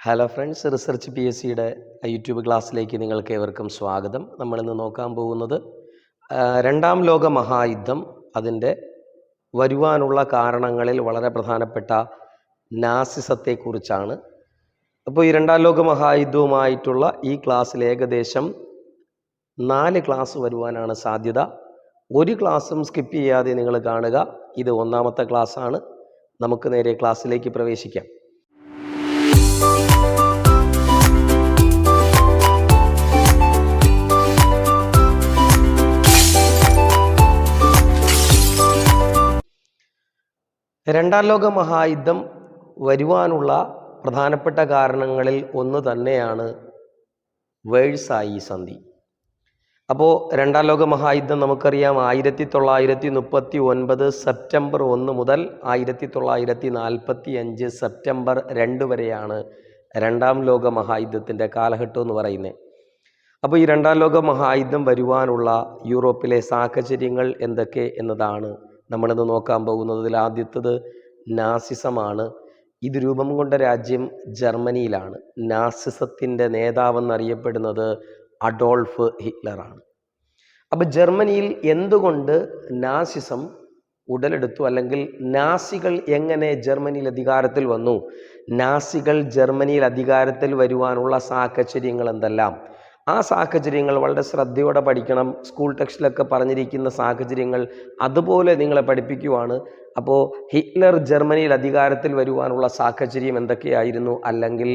Hello friends research P S സിയുടെ YouTube ക്ലാസ്സിലേക്ക് നിങ്ങൾക്ക് ഏവർക്കും സ്വാഗതം. നമ്മളിന്ന് നോക്കാൻ പോകുന്നത് രണ്ടാം ലോക മഹായുദ്ധം അതിന്റെ വരുവാനുള്ള കാരണങ്ങളിൽ വളരെ പ്രധാനപ്പെട്ട നാസിസത്തെക്കുറിച്ചാണ്. അപ്പോൾ ഈ രണ്ടാം ലോക മഹായുദ്ധവുമായിട്ടുള്ള ഈ ക്ലാസ്സിൽ ഏകദേശം നാല് ക്ലാസ് വരുവാനാണ് സാധ്യത. ഒരു ക്ലാസ്സും സ്കിപ്പ് ചെയ്യാതെ നിങ്ങൾ കാണുക. ഇത് ഒന്നാമത്തെ ക്ലാസ്സാണ്. നമുക്ക് നേരെ ക്ലാസ്സിലേക്ക് പ്രവേശിക്കാം. രണ്ടാം ലോക മഹായുദ്ധം വരുവാനുള്ള പ്രധാനപ്പെട്ട കാരണങ്ങളിൽ ഒന്ന് തന്നെയാണ് വേഴ്സായി സന്ധി. അപ്പോൾ രണ്ടാം ലോക മഹായുദ്ധം നമുക്കറിയാം ആയിരത്തി തൊള്ളായിരത്തി മുപ്പത്തി ഒൻപത് സെപ്റ്റംബർ ഒന്ന് മുതൽ ആയിരത്തി തൊള്ളായിരത്തി നാൽപ്പത്തി അഞ്ച് സെപ്റ്റംബർ രണ്ട് വരെയാണ് രണ്ടാം ലോക മഹായുദ്ധത്തിന്റെ കാലഘട്ടം എന്ന് പറയുന്നത്. അപ്പോൾ ഈ രണ്ടാം ലോക മഹായുദ്ധം വരുവാനുള്ള യൂറോപ്പിലെ സാഹചര്യങ്ങൾ എന്തൊക്കെ എന്നതാണ് നമ്മളിന്ന് നോക്കാൻ പോകുന്നത് ഇതിൽ ആദ്യത്തത് നാസിസമാണ്. ഇത് രൂപം കൊണ്ട രാജ്യം ജർമ്മനിയിലാണ്. നാസിസത്തിന്റെ നേതാവെന്നറിയപ്പെടുന്നത് അഡോൾഫ് ഹിറ്റ്ലറാണ്. അപ്പോൾ ജർമ്മനിയിൽ എന്തുകൊണ്ട് നാസിസം ഉടലെടുത്തു? അല്ലെങ്കിൽ നാസികൾ എങ്ങനെ ജർമ്മനിയിൽ അധികാരത്തിൽ വന്നു? നാസികൾ ജർമ്മനിയിൽ അധികാരത്തിൽ വരുവാനുള്ള സാഹചര്യങ്ങൾ എന്തെല്ലാം? ആ സാഹചര്യങ്ങൾ വളരെ ശ്രദ്ധയോടെ പഠിക്കണം. സ്കൂൾ ടെക്സ്റ്റിലൊക്കെ പറഞ്ഞിരിക്കുന്ന സാഹചര്യങ്ങൾ അതുപോലെ നിങ്ങളെ പഠിപ്പിക്കുവാണ്. അപ്പോൾ ഹിറ്റ്ലർ ജർമ്മനിയിൽ അധികാരത്തിൽ വരുവാനുള്ള സാഹചര്യം എന്തൊക്കെയായിരുന്നു? അല്ലെങ്കിൽ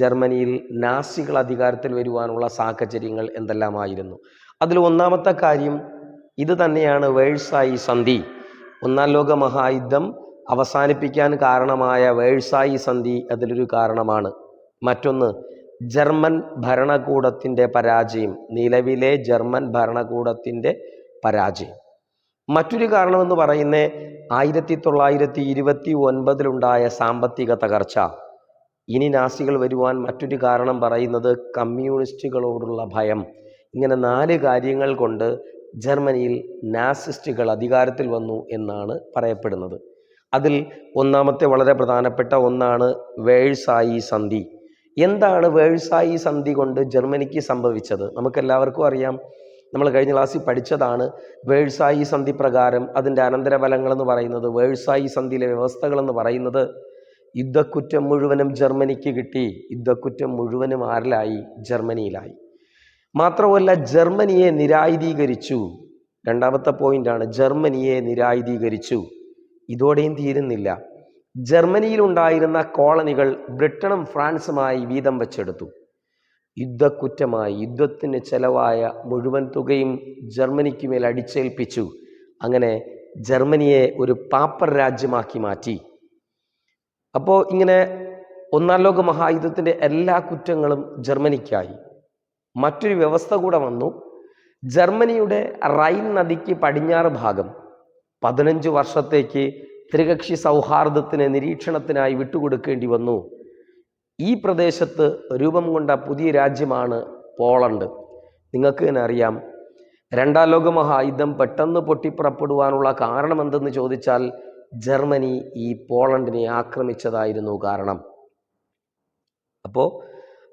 ജർമ്മനിയിൽ നാസികൾ അധികാരത്തിൽ വരുവാനുള്ള സാഹചര്യങ്ങൾ എന്തെല്ലാമായിരുന്നു? അതിൽ ഒന്നാമത്തെ കാര്യം ഇത് തന്നെയാണ് വേഴ്സായി സന്ധി. ഒന്നാം ലോക മഹായുദ്ധം അവസാനിപ്പിക്കാൻ കാരണമായ വേഴ്സായി സന്ധി അതിലൊരു കാരണമാണ്. മറ്റൊന്ന് ജർമ്മൻ ഭരണകൂടത്തിന്റെ പരാജയം നിലവിലെ ജർമ്മൻ ഭരണകൂടത്തിന്റെ പരാജയം. മറ്റൊരു കാരണമെന്ന് പറയുന്നത് ആയിരത്തി തൊള്ളായിരത്തി ഇരുപത്തി ഒൻപതിലുണ്ടായ സാമ്പത്തിക തകർച്ച. ഇനി നാസികൾ വരുവാൻ മറ്റൊരു കാരണം പറയുന്നത് കമ്മ്യൂണിസ്റ്റുകളോടുള്ള ഭയം. ഇങ്ങനെ നാല് കാര്യങ്ങൾ കൊണ്ട് ജർമ്മനിയിൽ നാസിസ്റ്റുകൾ അധികാരത്തിൽ വന്നു എന്നാണ് പറയപ്പെടുന്നത്. അതിൽ ഒന്നാമത്തെ വളരെ പ്രധാനപ്പെട്ട ഒന്നാണ് വേഴ്സായി സന്ധി. എന്താണ് വേഴ്സായി സന്ധി കൊണ്ട് ജർമ്മനിക്ക് സംഭവിച്ചത്? നമുക്കെല്ലാവർക്കും അറിയാം. നമ്മൾ കഴിഞ്ഞ ക്ലാസ്സിൽ പഠിച്ചതാണ് വേഴ്സായി സന്ധി പ്രകാരം അതിന്റെ അനന്തരഫലങ്ങൾ എന്ന് പറയുന്നത് വേഴ്സായി സന്ധിയിലെ വ്യവസ്ഥകളെന്ന് പറയുന്നത് യുദ്ധക്കുറ്റം മുഴുവനും ജർമ്മനിക്ക് കിട്ടി. യുദ്ധക്കുറ്റം മുഴുവനും ആരിലായി? ജർമ്മനിയിലായി. മാത്രമല്ല ജർമ്മനിയെ നിരായുധീകരിച്ചു. രണ്ടാമത്തെ പോയിന്റാണ് ജർമ്മനിയെ നിരായുധീകരിച്ചു. ഇതോടെയും തീരുന്നില്ല. ജർമ്മനിയിലുണ്ടായിരുന്ന കോളനികൾ ബ്രിട്ടനും ഫ്രാൻസുമായി വീതം വെച്ചെടുത്തു. യുദ്ധക്കുറ്റമായി യുദ്ധത്തിന് ചെലവായ മുഴുവൻ തുകയും ജർമ്മനിക്ക് മേൽ അടിച്ചേൽപ്പിച്ചു. അങ്ങനെ ജർമ്മനിയെ ഒരു പാപ്പർ രാജ്യമാക്കി മാറ്റി. അപ്പോൾ ഇങ്ങനെ ഒന്നാം ലോക മഹായുദ്ധത്തിന്റെ എല്ലാ കുറ്റങ്ങളും ജർമ്മനിക്കായി. മറ്റൊരു വ്യവസ്ഥ കൂടെ വന്നു. ജർമ്മനിയുടെ റൈൻ നദിക്ക് പടിഞ്ഞാറ് ഭാഗം. പതിനഞ്ച് വർഷത്തേക്ക് ത്രികക്ഷി സൗഹാർദ്ദത്തിന് നിരീക്ഷണത്തിനായി വിട്ടുകൊടുക്കേണ്ടി വന്നു. ഈ പ്രദേശത്ത് രൂപം കൊണ്ട പുതിയ രാജ്യമാണ് പോളണ്ട്. നിങ്ങൾക്ക് തന്നെ അറിയാം രണ്ടാം ലോക മഹായുദ്ധം പെട്ടെന്ന് പൊട്ടിപ്പുറപ്പെടുവാനുള്ള കാരണം എന്തെന്ന് ചോദിച്ചാൽ ജർമ്മനി ഈ പോളണ്ടിനെ ആക്രമിച്ചതായിരുന്നു കാരണം. അപ്പോൾ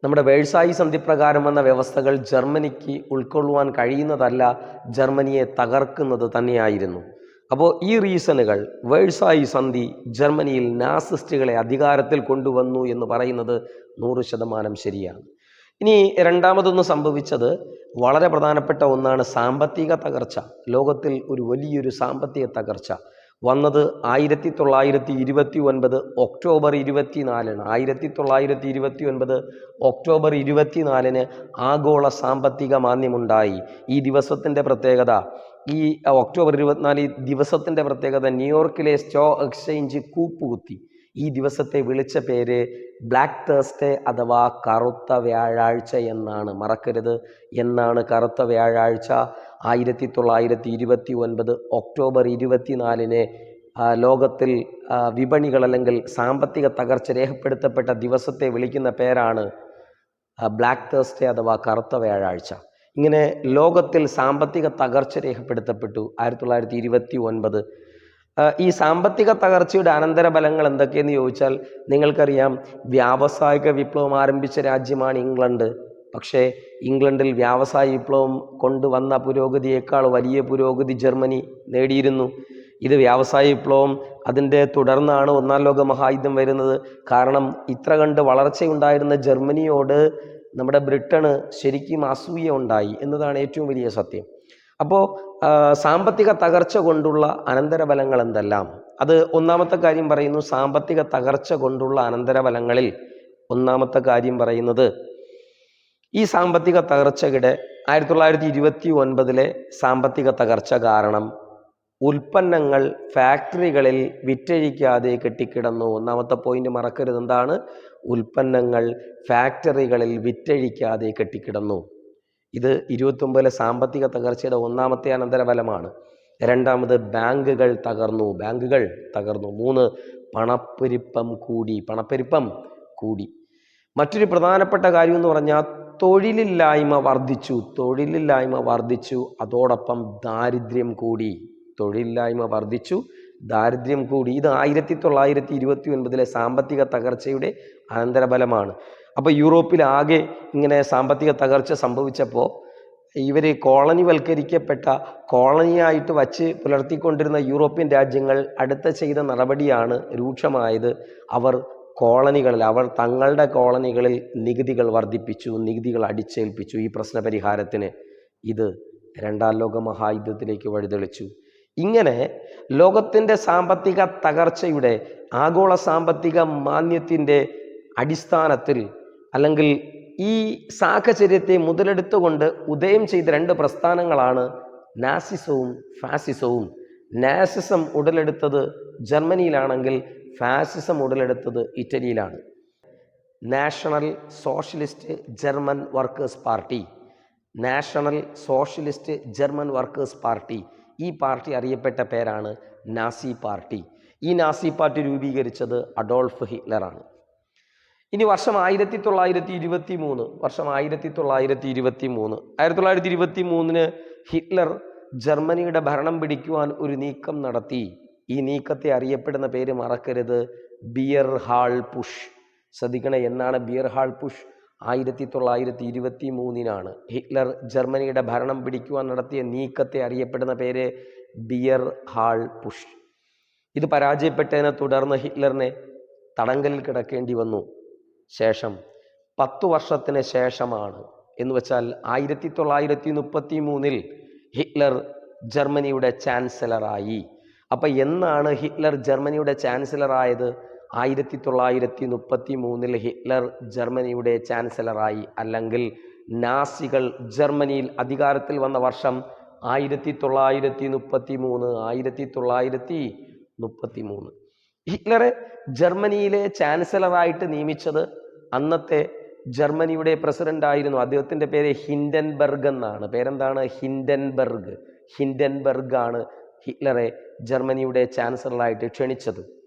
നമ്മുടെ വേഴ്സായി സന്ധി പ്രകാരം വന്ന വ്യവസ്ഥകൾ ജർമ്മനിക്ക് ഉൾക്കൊള്ളുവാൻ കഴിയുന്നതല്ല ജർമ്മനിയെ തകർക്കുന്നത് തന്നെയായിരുന്നു. അപ്പോൾ ഈ റീസണുകൾ വേഴ്സായി സന്ധി ജർമ്മനിയിൽ നാസിസ്റ്റുകളെ അധികാരത്തിൽ കൊണ്ടുവന്നു എന്ന് പറയുന്നത് നൂറ് ശതമാനം ശരിയാണ്. ഇനി രണ്ടാമതൊന്ന് സംഭവിച്ചത് വളരെ പ്രധാനപ്പെട്ട ഒന്നാണ് സാമ്പത്തിക തകർച്ച. ലോകത്തിൽ ഒരു വലിയൊരു സാമ്പത്തിക തകർച്ച. വന്നത് ആയിരത്തി തൊള്ളായിരത്തി ഇരുപത്തി ഒൻപത് ഒക്ടോബർ ഇരുപത്തിനാലിന് ആയിരത്തി തൊള്ളായിരത്തി ഇരുപത്തി ഒൻപത് ഒക്ടോബർ ഇരുപത്തിനാലിന് ആഗോള സാമ്പത്തിക മാന്ദ്യമുണ്ടായി. ഈ ദിവസത്തിന്റെ പ്രത്യേകത ഈ ഒക്ടോബർ ഇരുപത്തിനാല് ദിവസത്തിന്റെ പ്രത്യേകത ന്യൂയോർക്കിലെ സ്റ്റോ എക്സ്ചേഞ്ച് കൂപ്പുകുത്തി. ഈ ദിവസത്തെ വിളിച്ച പേര് ബ്ലാക്ക് തേഴ്സ്ഡേ അഥവാ കറുത്ത വ്യാഴാഴ്ച എന്നാണ്. മറക്കരുത്. എന്നാണ് കറുത്ത വ്യാഴാഴ്ച? ആയിരത്തി തൊള്ളായിരത്തി ഇരുപത്തി ഒൻപത് ഒക്ടോബർ ഇരുപത്തിനാലിന് ലോകത്തിൽ വിപണികൾ അല്ലെങ്കിൽ സാമ്പത്തിക തകർച്ച രേഖപ്പെടുത്തപ്പെട്ട ദിവസത്തെ വിളിക്കുന്ന പേരാണ് ബ്ലാക്ക് തേഴ്സ്ഡേ അഥവാ കറുത്ത വ്യാഴാഴ്ച. ഇങ്ങനെ ലോകത്തിൽ സാമ്പത്തിക തകർച്ച രേഖപ്പെടുത്തപ്പെട്ടു. ആയിരത്തി തൊള്ളായിരത്തി ഇരുപത്തി ഒൻപത് ഈ സാമ്പത്തിക തകർച്ചയുടെ അനന്തരഫലങ്ങൾ എന്തൊക്കെയെന്ന് ചോദിച്ചാൽ നിങ്ങൾക്കറിയാം വ്യാവസായിക വിപ്ലവം ആരംഭിച്ച രാജ്യമാണ് ഇംഗ്ലണ്ട്. പക്ഷേ ഇംഗ്ലണ്ടിൽ വ്യാവസായ വിപ്ലവം കൊണ്ടുവന്ന പുരോഗതിയേക്കാൾ വലിയ പുരോഗതി ജർമ്മനി നേടിയിരുന്നു. ഇത് വ്യാവസായ വിപ്ലവം അതിന്റെ തുടർന്നാണ് ഒന്നാം ലോക മഹായുദ്ധം വരുന്നത്. കാരണം ഇത്ര കണ്ട് വളർച്ചയുണ്ടായിരുന്ന ജർമ്മനിയോട് നമ്മുടെ ബ്രിട്ടന് ശരിക്കും അസൂയ ഉണ്ടായി എന്നതാണ് ഏറ്റവും വലിയ സത്യം. അപ്പോൾ സാമ്പത്തിക തകർച്ച കൊണ്ടുള്ള അനന്തരഫലങ്ങൾ എന്തെല്ലാം? അത് ഒന്നാമത്തെ കാര്യം പറയുന്നു സാമ്പത്തിക തകർച്ച കൊണ്ടുള്ള അനന്തരഫലങ്ങളിൽ ഒന്നാമത്തെ കാര്യം പറയുന്നത് ഈ സാമ്പത്തിക തകർച്ചയുടെ ആയിരത്തി തൊള്ളായിരത്തി ഇരുപത്തി ഒൻപതിലെ സാമ്പത്തിക തകർച്ച കാരണം ഉൽപ്പന്നങ്ങൾ ഫാക്ടറികളിൽ വിറ്റഴിക്കാതെ കെട്ടിക്കിടന്നു. ഒന്നാമത്തെ പോയിന്റ് മറക്കരുത്. എന്താണ്? ഉൽപ്പന്നങ്ങൾ ഫാക്ടറികളിൽ വിറ്റഴിക്കാതെ കെട്ടിക്കിടന്നു. ഇത് ഇരുപത്തൊമ്പതിലെ സാമ്പത്തിക തകർച്ചയുടെ ഒന്നാമത്തെ അനന്തരഫലമാണ്. രണ്ടാമത് ബാങ്കുകൾ തകർന്നു. ബാങ്കുകൾ തകർന്നു. മൂന്ന് പണപ്പെരുപ്പം കൂടി. പണപ്പെരുപ്പം കൂടി. മറ്റൊരു പ്രധാനപ്പെട്ട കാര്യം എന്ന് പറഞ്ഞാൽ തൊഴിലില്ലായ്മ വർദ്ധിച്ചു. തൊഴിലില്ലായ്മ വർദ്ധിച്ചു. അതോടൊപ്പം ദാരിദ്ര്യം കൂടി. തൊഴിലില്ലായ്മ വർദ്ധിച്ചു. ദാരിദ്ര്യം കൂടി. ഇത് ആയിരത്തി തൊള്ളായിരത്തി ഇരുപത്തി ഒൻപതിലെ സാമ്പത്തിക തകർച്ചയുടെ അനന്തരഫലമാണ്. അപ്പോൾ യൂറോപ്പിൽ ആകെ ഇങ്ങനെ സാമ്പത്തിക തകർച്ച സംഭവിച്ചപ്പോൾ ഇവർ കോളനിവൽക്കരിക്കപ്പെട്ട കോളനിയായിട്ട് വച്ച് പുലർത്തിക്കൊണ്ടിരുന്ന യൂറോപ്യൻ രാജ്യങ്ങൾ അടുത്ത ചെയ്ത നടപടിയാണ് രൂക്ഷമായത്. അവർ കോളനികളിൽ അവർ തങ്ങളുടെ കോളനികളിൽ നികുതികൾ വർദ്ധിപ്പിച്ചു നികുതികൾ അടിച്ചേൽപ്പിച്ചു ഈ പ്രശ്ന പരിഹാരത്തിന് ഇത് രണ്ടാം ലോക മഹായുദ്ധത്തിലേക്ക് വഴിതെളിച്ചു. ഇങ്ങനെ ലോകത്തിന്റെ സാമ്പത്തിക തകർച്ചയുടെ ആഗോള സാമ്പത്തിക മാന്യത്തിന്റെ അടിസ്ഥാനത്തിൽ അല്ലെങ്കിൽ ഈ സാഹചര്യത്തെ മുതലെടുത്തുകൊണ്ട് ഉദയം ചെയ്ത രണ്ട് പ്രസ്ഥാനങ്ങളാണ് നാസിസവും ഫാസിസവും. നാസിസം ഉടലെടുത്തത് ജർമ്മനിയിലാണെങ്കിൽ ഫാസിസം ഉടലെടുത്തത് ഇറ്റലിയിലാണ്. National socialist German workers party. National socialist German workers party. ഈ പാർട്ടി അറിയപ്പെട്ട പേരാണ് നാസി പാർട്ടി. ഈ നാസി പാർട്ടി രൂപീകരിച്ചത് അഡോൾഫ് ഹിറ്റ്ലറാണ്. ഇനി വർഷം ആയിരത്തി തൊള്ളായിരത്തി ഇരുപത്തി മൂന്ന് വർഷം ആയിരത്തി തൊള്ളായിരത്തി ഇരുപത്തി മൂന്ന് ആയിരത്തി തൊള്ളായിരത്തി ഇരുപത്തി മൂന്നിന് ഹിറ്റ്ലർ ജർമ്മനിയുടെ ഭരണം പിടിക്കുവാൻ ഒരു നീക്കം നടത്തി. ഈ നീക്കത്തെ അറിയപ്പെടുന്ന പേര് മറക്കരുത് ബിയർ ഹാൾ പുഷ് ശ്രദ്ധിക്കണേ എന്നാണ് ബിയർ ഹാൾ പുഷ് ആയിരത്തി തൊള്ളായിരത്തി ഇരുപത്തി മൂന്നിനാണ് ഹിറ്റ്ലർ ജർമ്മനിയുടെ ഭരണം പിടിക്കുവാൻ നടത്തിയ നീക്കത്തെ അറിയപ്പെടുന്ന പേര് ബിയർ ഹാൾ പുഷ്. ഇത് പരാജയപ്പെട്ടതിനെ തുടർന്ന് ഹിറ്റ്ലറിനെ തടങ്കലിൽ കിടക്കേണ്ടി വന്നു. ശേഷം പത്തു വർഷത്തിന് ശേഷമാണ്. എന്ന് വെച്ചാൽ ആയിരത്തി തൊള്ളായിരത്തി മുപ്പത്തി മൂന്നിൽ ഹിറ്റ്ലർ ജർമ്മനിയുടെ ചാൻസലറായി. അപ്പം എന്നാണ് ഹിറ്റ്ലർ ജർമ്മനിയുടെ ചാൻസലറായത്? ആയിരത്തി തൊള്ളായിരത്തി മുപ്പത്തി മൂന്നിൽ ഹിറ്റ്ലർ ജർമ്മനിയുടെ ചാൻസലറായി. അല്ലെങ്കിൽ നാസികൾ ജർമ്മനിയിൽ അധികാരത്തിൽ വന്ന വർഷം ആയിരത്തി തൊള്ളായിരത്തി മുപ്പത്തി മൂന്ന് ആയിരത്തി തൊള്ളായിരത്തി മുപ്പത്തി മൂന്ന് ഹിറ്റ്ലറെ ജർമ്മനിയിലെ ചാൻസലറായിട്ട് നിയമിച്ചത് അന്നത്തെ ജർമ്മനിയുടെ പ്രസിഡന്റ് ആയിരുന്നു അദ്ദേഹത്തിന്റെ പേര് ഹിൻഡൻബർഗ് എന്നാണ്. പേരെന്താണ്? ഹിൻഡൻബർഗ്. ഹിൻഡൻബർഗ് ആണ് ഹിറ്റ്ലറെ ജർമ്മനിയുടെ ചാൻസലറായിട്ട് ക്ഷണിച്ചത്.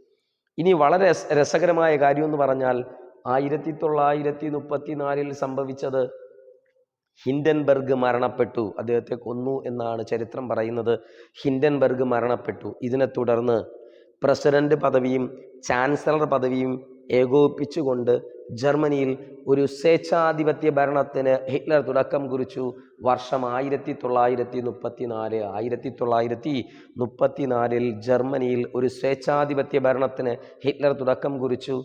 ഇനി വളരെ രസകരമായ കാര്യം എന്ന് പറഞ്ഞാൽ ആയിരത്തി തൊള്ളായിരത്തി മുപ്പത്തിനാലിൽ സംഭവിച്ചത് ഹിൻഡൻബർഗ് മരണപ്പെട്ടു. അദ്ദേഹത്തെ കൊന്നു എന്നാണ് ചരിത്രം പറയുന്നത്. ഹിൻഡൻബർഗ് മരണപ്പെട്ടു. ഇതിനെ തുടർന്ന് പ്രസിഡന്റ് പദവിയും ചാൻസലർ പദവിയും ഏകോപിപ്പിച്ചുകൊണ്ട് ജർമ്മനിയിൽ ഒരു സ്വേച്ഛാധിപത്യ ഭരണത്തിന് ഹിറ്റ്ലർ തുടക്കം കുറിച്ചു. വർഷം ആയിരത്തി തൊള്ളായിരത്തി മുപ്പത്തിനാല് ആയിരത്തി തൊള്ളായിരത്തി മുപ്പത്തിനാലിൽ ജർമ്മനിയിൽ ഒരു സ്വേച്ഛാധിപത്യ ഭരണത്തിന് ഹിറ്റ്ലർ തുടക്കം കുറിച്ചു.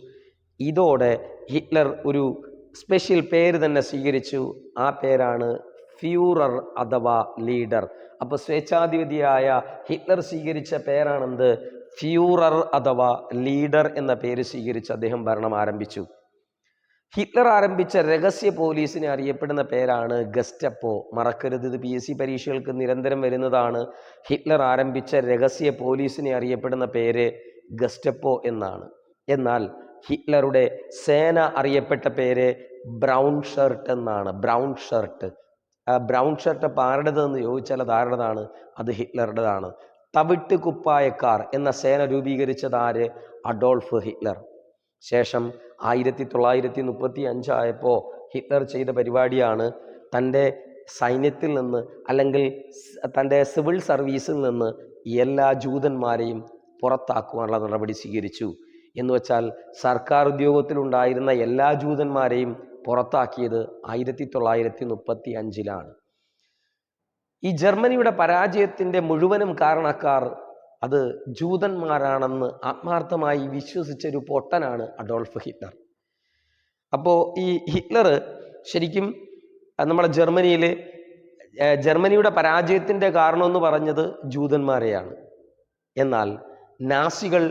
ഇതോടെ ഹിറ്റ്ലർ ഒരു സ്പെഷ്യൽ പേര് തന്നെ സ്വീകരിച്ചു. ആ പേരാണ് ഫ്യൂറർ അഥവാ ലീഡർ. അപ്പോൾ സ്വേച്ഛാധിപതിയായ ഹിറ്റ്ലർ സ്വീകരിച്ച പേരാണെന്ത്? ഫ്യൂറർ അഥവാ ലീഡർ എന്ന പേര് സ്വീകരിച്ച് അദ്ദേഹം ഭരണം ആരംഭിച്ചു. ഹിറ്റ്ലർ ആരംഭിച്ച രഹസ്യ പോലീസിനെ അറിയപ്പെടുന്ന പേരാണ് ഗസ്റ്റപ്പോ. മറക്കരുത് ഇത് പി എസ് സി പരീക്ഷകൾക്ക് നിരന്തരം വരുന്നതാണ്. ഹിറ്റ്ലർ ആരംഭിച്ച രഹസ്യ പോലീസിനെ അറിയപ്പെടുന്ന പേര് ഗസ്റ്റപ്പോ എന്നാണ്. എന്നാൽ ഹിറ്റ്ലറുടെ സേന അറിയപ്പെട്ട പേര് ബ്രൗൺ ഷർട്ട് എന്നാണ്. Brown shirt. ബ്രൗൺ ഷർട്ട് ആരുടേതെന്ന് ചോദിച്ചാൽ അത് ആരുടേതാണ്? അത് ഹിറ്റ്ലറുടേതാണ്. തവിട്ട് കുപ്പായക്കാർ എന്ന സേന രൂപീകരിച്ചത് ആര് അഡോൾഫ് ഹിറ്റ്ലർ. ശേഷം ആയിരത്തി തൊള്ളായിരത്തി മുപ്പത്തി അഞ്ചായപ്പോൾ ഹിറ്റ്ലർ ചെയ്ത പരിപാടിയാണ് തന്റെ സൈന്യത്തിൽ നിന്ന് അല്ലെങ്കിൽ തന്റെ സിവിൽ സർവീസിൽ നിന്ന് എല്ലാ ജൂതന്മാരെയും പുറത്താക്കുവാനുള്ള നടപടി സ്വീകരിച്ചു. എന്ന് വെച്ചാൽ സർക്കാർ ഉദ്യോഗത്തിലുണ്ടായിരുന്ന എല്ലാ ജൂതന്മാരെയും പുറത്താക്കിയത് ആയിരത്തി തൊള്ളായിരത്തി മുപ്പത്തി അഞ്ചിലാണ് ഈ ജർമ്മനിയുടെ പരാജയത്തിന്റെ മുഴുവനും കാരണക്കാർ അത് ജൂതന്മാരാണെന്ന് ആത്മാർത്ഥമായി വിശ്വസിച്ച ഒരു പൊട്ടനാണ് അഡോൾഫ് ഹിറ്റ്ലർ. അപ്പോൾ ഈ ഹിറ്റ്ലർ ശരിക്കും നമ്മുടെ ജർമ്മനിയിൽ ജർമ്മനിയുടെ പരാജയത്തിന്റെ കാരണമെന്ന് പറഞ്ഞത് ജൂതന്മാരെയാണ്. എന്നാൽ നാസികൾ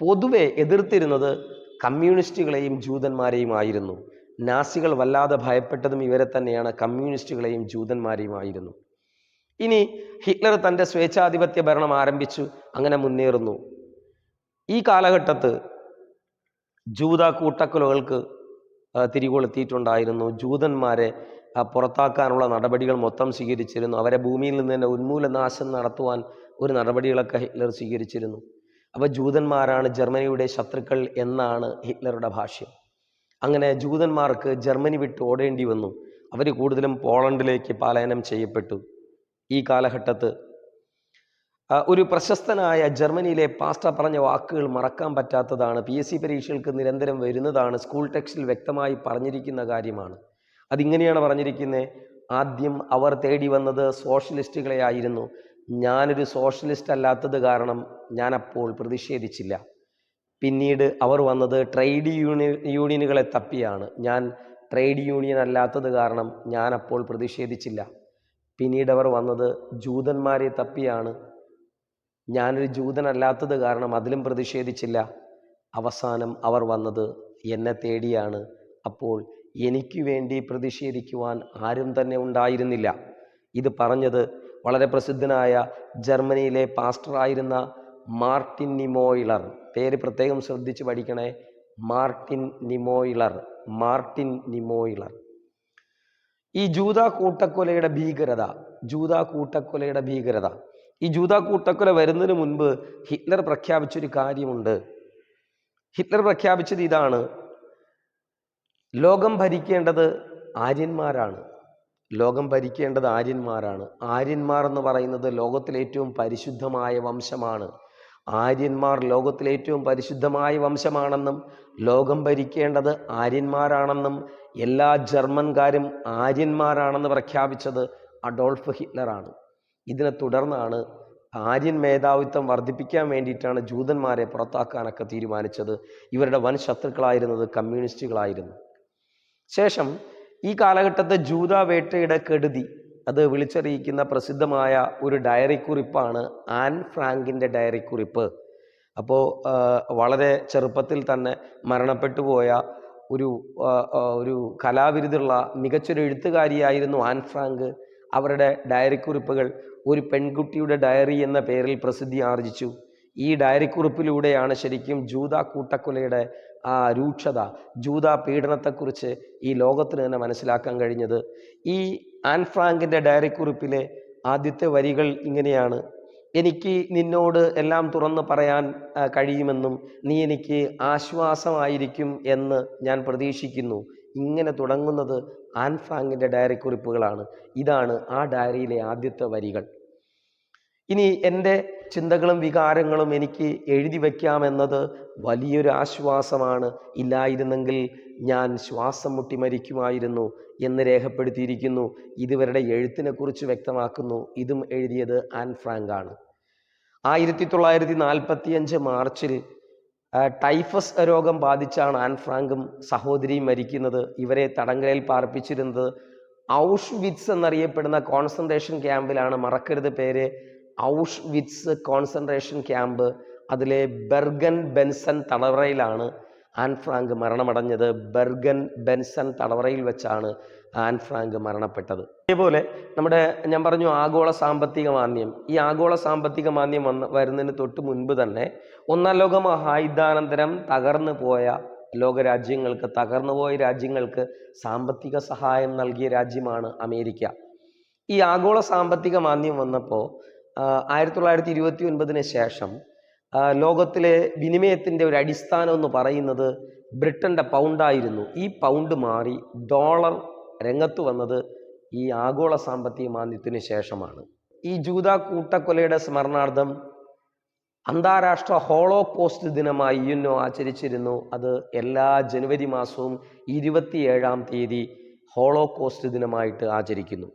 പൊതുവെ എതിർത്തിരുന്നത് കമ്മ്യൂണിസ്റ്റുകളെയും ജൂതന്മാരെയും ആയിരുന്നു നാസികൾ വല്ലാതെ ഭയപ്പെട്ടതും ഇവരെ തന്നെയാണ് കമ്മ്യൂണിസ്റ്റുകളെയും ജൂതന്മാരെയുമായിരുന്നു. ഇനി ഹിറ്റ്ലർ തന്റെ സ്വേച്ഛാധിപത്യ ഭരണം ആരംഭിച്ചു അങ്ങനെ മുന്നേറുന്നു. ഈ കാലഘട്ടത്ത് ജൂത കൂട്ടക്കൊലകൾക്ക് തിരികൊളുത്തിയിട്ടുണ്ടായിരുന്നു. ജൂതന്മാരെ പുറത്താക്കാനുള്ള നടപടികൾ മൊത്തം സ്വീകരിച്ചിരുന്നു. അവരെ ഭൂമിയിൽ നിന്ന് തന്നെ ഉന്മൂലനാശം നടത്തുവാൻ ഒരു നടപടികളൊക്കെ ഹിറ്റ്ലർ സ്വീകരിച്ചിരുന്നു. അപ്പോൾ ജൂതന്മാരാണ് ജർമ്മനിയുടെ ശത്രുക്കൾ എന്നാണ് ഹിറ്റ്ലറുടെ ഭാഷ്യം. അങ്ങനെ ജൂതന്മാർക്ക് ജർമ്മനി വിട്ട് ഓടേണ്ടി വന്നു. അവർ കൂടുതലും പോളണ്ടിലേക്ക് പലായനം ചെയ്യപ്പെട്ടു. ഈ കാലഘട്ടത്ത് ഒരു പ്രശസ്തനായ ജർമ്മനിയിലെ പാസ്റ്റർ പറഞ്ഞ വാക്കുകൾ മറക്കാൻ പറ്റാത്തതാണ്. പി എസ് സി പരീക്ഷകൾക്ക് നിരന്തരം വരുന്നതാണ്. സ്കൂൾ ടെക്സ്റ്റിൽ വ്യക്തമായി പറഞ്ഞിരിക്കുന്ന കാര്യമാണ്. അതിങ്ങനെയാണ് പറഞ്ഞിരിക്കുന്നത് ആദ്യം അവർ തേടി വന്നത് സോഷ്യലിസ്റ്റുകളെ ആയിരുന്നു. ഞാനൊരു സോഷ്യലിസ്റ്റ് അല്ലാത്തത് കാരണം ഞാൻ അപ്പോൾ പ്രതിഷേധിച്ചില്ല. പിന്നീട് അവർ വന്നത് ട്രേഡ് യൂണിയൻ യൂണിയനുകളെ തപ്പിയാണ്. ഞാൻ ട്രേഡ് യൂണിയൻ അല്ലാത്തത് കാരണം ഞാൻ അപ്പോൾ പ്രതിഷേധിച്ചില്ല. പിന്നീട് അവർ വന്നത് ജൂതന്മാരെ തപ്പിയാണ്. ഞാനൊരു ജൂതനല്ലാത്തത് കാരണം അതിലും പ്രതിഷേധിച്ചില്ല. അവസാനം അവർ വന്നത് എന്നെ തേടിയാണ്. അപ്പോൾ എനിക്ക് വേണ്ടി പ്രതിഷേധിക്കുവാൻ ആരും തന്നെ ഉണ്ടായിരുന്നില്ല. ഇത് പറഞ്ഞത് വളരെ പ്രസിദ്ധനായ ജർമ്മനിയിലെ പാസ്റ്ററായിരുന്ന മാർട്ടിൻ നിമോയിലർ പേര് പ്രത്യേകം ശ്രദ്ധിച്ച് പഠിക്കണേ. മാർട്ടിൻ നിമോയിലർ മാർട്ടിൻ നിമോയിലർ ഈ ജൂത കൂട്ടക്കൊലയുടെ ഭീകരത ജൂത കൂട്ടക്കൊലയുടെ ഭീകരത. ഈ ജൂത കൂട്ടക്കൊല വരുന്നതിന് മുൻപ് ഹിറ്റ്ലർ പ്രഖ്യാപിച്ചൊരു കാര്യമുണ്ട്. ഹിറ്റ്ലർ പ്രഖ്യാപിച്ചത് ഇതാണ്. ലോകം ഭരിക്കേണ്ടത് ആര്യന്മാരാണ്. ലോകം ഭരിക്കേണ്ടത് ആര്യന്മാരാണ്. ആര്യന്മാർ എന്ന് പറയുന്നത് ലോകത്തിലെ ഏറ്റവും പരിശുദ്ധമായ വംശമാണ്. ആര്യന്മാർ ലോകത്തിലെ ഏറ്റവും പരിശുദ്ധമായ വംശമാണെന്നും ലോകം ഭരിക്കേണ്ടത് ആര്യന്മാരാണെന്നും എല്ലാ ജർമ്മൻകാരും ആര്യന്മാരാണെന്ന് പ്രഖ്യാപിച്ചത് അഡോൾഫ് ഹിറ്റ്ലറാണ്. ഇതിനെ തുടർന്നാണ് ആര്യൻ മേധാവിത്വം വർദ്ധിപ്പിക്കാൻ വേണ്ടിയിട്ടാണ് ജൂതന്മാരെ പുറത്താക്കാനൊക്കെ തീരുമാനിച്ചത്. ഇവരുടെ വൻ ശത്രുക്കളായിരുന്നത് കമ്മ്യൂണിസ്റ്റുകളായിരുന്നു. ശേഷം ഈ കാലഘട്ടത്തെ ജൂത വേട്ടയുടെ കെടുതി അത് വിളിച്ചറിയിക്കുന്ന പ്രസിദ്ധമായ ഒരു ഡയറി കുറിപ്പാണ് ആൻ ഫ്രാങ്കിന്റെ ഡയറി കുറിപ്പ്. അപ്പോൾ വളരെ ചെറുപ്പത്തിൽ തന്നെ മരണപ്പെട്ടു പോയ ഒരു ഒരു കലാവിരുദ്ധുള്ള മികച്ചൊരു എഴുത്തുകാരിയായിരുന്നു ആൻ ഫ്രാങ്ക്. അവരുടെ ഡയറി കുറിപ്പുകൾ ഒരു പെൺകുട്ടിയുടെ ഡയറി എന്ന പേരിൽ പ്രസിദ്ധി ആർജിച്ചു. ഈ ഡയറി കുറിപ്പിലൂടെയാണ് ശരിക്കും ജൂത കൂട്ടക്കൊലയുടെ ആ രൂക്ഷത ജൂത പീഡനത്തെക്കുറിച്ച് ഈ ലോകത്തിന് തന്നെ മനസ്സിലാക്കാൻ കഴിഞ്ഞത്. ഈ ആൻ ഫ്രാങ്കിന്റെ ഡയറി കുറിപ്പിലെ ആദ്യത്തെ വരികൾ ഇങ്ങനെയാണ്. എനിക്ക് നിന്നോട് എല്ലാം തുറന്ന് പറയാൻ കഴിയുമെന്നും നീ എനിക്ക് ആശ്വാസമായിരിക്കും എന്ന് ഞാൻ പ്രതീക്ഷിക്കുന്നു. ഇങ്ങനെ തുടങ്ങുന്നത് ആൻ ഫ്രാങ്കിന്റെ ഡയറി കുറിപ്പുകളാണ്. ഇതാണ് ആ ഡയറിയിലെ ആദ്യത്തെ വരികൾ. ഇനി എന്റെ ചിന്തകളും വികാരങ്ങളും എനിക്ക് എഴുതി വയ്ക്കാമെന്നത് വലിയൊരു ആശ്വാസമാണ്. ഇല്ലായിരുന്നെങ്കിൽ ഞാൻ ശ്വാസം മുട്ടി മരിക്കുമായിരുന്നു എന്ന് രേഖപ്പെടുത്തിയിരിക്കുന്നു. ഇതുവരുടെ എഴുത്തിനെ കുറിച്ച് വ്യക്തമാക്കുന്നു. ഇതും എഴുതിയത് ആൻ ഫ്രാങ്ക് ആണ് ആയിരത്തി തൊള്ളായിരത്തി നാൽപ്പത്തി അഞ്ച് മാർച്ചിൽ ടൈഫസ് രോഗം ബാധിച്ചാണ് ആൻ ഫ്രാങ്കും സഹോദരിയും മരിക്കുന്നത്. ഇവരെ തടങ്കലിൽ പാർപ്പിച്ചിരുന്നത് ഔഷ് വിറ്റ്സ് എന്നറിയപ്പെടുന്ന കോൺസെൻട്രേഷൻ ക്യാമ്പിലാണ്. മറക്കരുത് പേര്. ഔഷ് വിറ്റ്സ് കോൺസെൻട്രേഷൻ ക്യാമ്പ് അതിലെ ബെർഗൻ ബെൻസൺ തടവറയിലാണ് ആൻ ഫ്രാങ്ക് മരണമടഞ്ഞത്. ബെർഗൻ ബെൻസൺ തടവറയിൽ വെച്ചാണ് ആൻ ഫ്രാങ്ക് മരണപ്പെട്ടത്. അതേപോലെ നമ്മുടെ ഞാൻ പറഞ്ഞു ആഗോള സാമ്പത്തിക മാന്ദ്യം. ഈ ആഗോള സാമ്പത്തിക മാന്ദ്യം വന്ന് വരുന്നതിന് തൊട്ട് മുൻപ് തന്നെ ഒന്നാം ലോക മഹായുദ്ധാനന്തരം തകർന്നു പോയ ലോകരാജ്യങ്ങൾക്ക് തകർന്നു പോയ രാജ്യങ്ങൾക്ക് സാമ്പത്തിക സഹായം നൽകിയ രാജ്യമാണ് അമേരിക്ക. ഈ ആഗോള സാമ്പത്തിക മാന്ദ്യം വന്നപ്പോൾ ആയിരത്തി തൊള്ളായിരത്തി ഇരുപത്തി ഒൻപതിന് ശേഷം ലോകത്തിലെ വിനിമയത്തിന്റെ ഒരു അടിസ്ഥാനം എന്ന് പറയുന്നത് ബ്രിട്ടന്റെ പൗണ്ടായിരുന്നു ഈ പൗണ്ട് മാറി ഡോളർ രംഗത്ത് വന്നത് ഈ ആഗോള സാമ്പത്തിക മാന്ദ്യത്തിന് ശേഷമാണ്. ഈ ജൂത കൂട്ടക്കൊലയുടെ സ്മരണാർത്ഥം അന്താരാഷ്ട്ര ഹോളോ ഹോളോകോസ്റ്റ് ദിനമായി യുനോ ആചരിച്ചിരുന്നു. അത് എല്ലാ ജനുവരി മാസവും ഇരുപത്തിയേഴാം തീയതി ഹോളോ കോസ്റ്റ് ദിനമായിട്ട് ആചരിക്കുന്നു.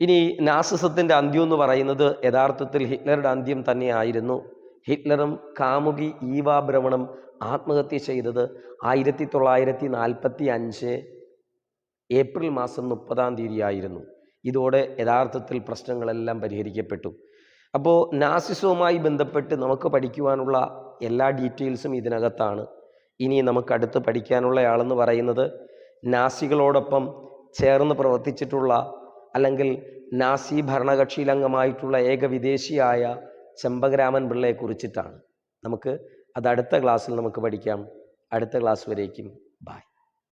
ഇനി നാസിസത്തിന്റെ അന്ത്യം എന്ന് പറയുന്നത് യഥാർത്ഥത്തിൽ ഹിറ്റ്ലറുടെ അന്ത്യം തന്നെയായിരുന്നു. ഹിറ്റ്ലറും കാമുകി ഈവാ ഭ്രമണം ആത്മഹത്യ ചെയ്തത് ആയിരത്തി തൊള്ളായിരത്തി നാൽപ്പത്തി അഞ്ച് ഏപ്രിൽ മാസം മുപ്പതാം തീയതിയായിരുന്നു. ഇതോടെ യഥാർത്ഥത്തിൽ പ്രശ്നങ്ങളെല്ലാം പരിഹരിക്കപ്പെട്ടു. അപ്പോൾ നാസിസവുമായി ബന്ധപ്പെട്ട് നമുക്ക് പഠിക്കുവാനുള്ള എല്ലാ ഡീറ്റെയിൽസും ഇതിനകത്താണ്. ഇനി നമുക്ക് അടുത്ത് പഠിക്കാനുള്ള ആളെന്ന് പറയുന്നത് നാസികളോടൊപ്പം ചേർന്ന് പ്രവർത്തിച്ചിട്ടുള്ള അല്ലെങ്കിൽ നാസി ഭരണകക്ഷിയിൽ അംഗമായിട്ടുള്ള ഏക വിദേശിയായ ചെമ്പകരാമൻ പിള്ളയെ കുറിച്ചിട്ടാണ്. നമുക്ക് അത് അടുത്ത ക്ലാസ്സിൽ നമുക്ക് പഠിക്കാം. അടുത്ത ക്ലാസ് വരേക്കും. ബായ്